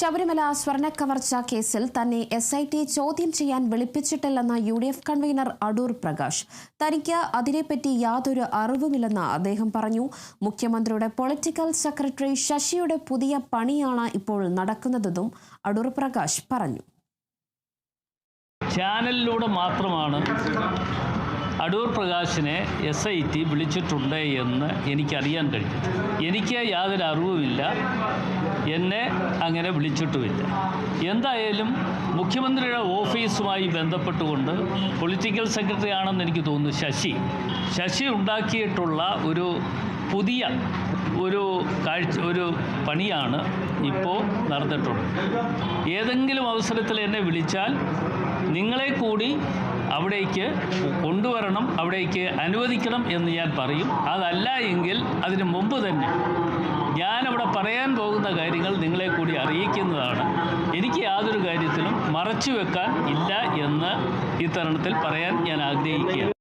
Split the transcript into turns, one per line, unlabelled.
ശബരിമല സ്വർണക്കവർച്ച കേസിൽ തന്നെ S I T ചോദ്യം ചെയ്യാൻ വിളിപ്പിച്ചിട്ടില്ലെന്ന U D F convener Adoor Prakash. തനിക്ക് അതിനെപ്പറ്റി യാതൊരു അറിവുമില്ലെന്ന് അദ്ദേഹം പറഞ്ഞു. മുഖ്യമന്ത്രിയുടെ പൊളിറ്റിക്കൽ സെക്രട്ടറി ശശിയുടെ പുതിയ പണിയാണ് ഇപ്പോൾ നടക്കുന്നതെന്നും അടൂർ പ്രകാശ് പറഞ്ഞു.
ചാനലിലൂടെ മാത്രമാണ് അടൂർ പ്രകാശിനെ എസ് ഐ ടി വിളിച്ചിട്ടുണ്ട് എന്ന് എനിക്കറിയാൻ കഴിഞ്ഞു എനിക്ക് യാതൊരു അറിവുമില്ല. എന്നെ അങ്ങനെ വിളിച്ചിട്ടുമില്ല. എന്തായാലും മുഖ്യമന്ത്രിയുടെ ഓഫീസുമായി ബന്ധപ്പെട്ടുകൊണ്ട് പൊളിറ്റിക്കൽ സെക്രട്ടറി ആണെന്ന് എനിക്ക് തോന്നുന്നു ശശി. ശശി ഉണ്ടാക്കിയിട്ടുള്ള ഒരു പുതിയ ഒരു കാഴ്ച ഒരു പണിയാണ് ഇപ്പോൾ നടന്നിട്ടുള്ളത്. ഏതെങ്കിലും അവസരത്തിൽ എന്നെ വിളിച്ചാൽ നിങ്ങളെ കൂടി അവിടേക്ക് കൊണ്ടുവരണം അവിടേക്ക് അനുവദിക്കണം എന്ന് ഞാൻ പറയും. അതല്ല എങ്കിൽ അതിന് മുമ്പ് തന്നെ പറയാൻ പോകുന്ന കാര്യങ്ങൾ നിങ്ങളെ കൂടി അറിയിക്കുന്നതാണ്. എനിക്ക് യാതൊരു കാര്യത്തിലും മറച്ചു വെക്കാൻ ഇല്ല എന്ന് ഈ തരണത്തിൽ പറയാൻ ഞാൻ ആഗ്രഹിക്കുകയാണ്.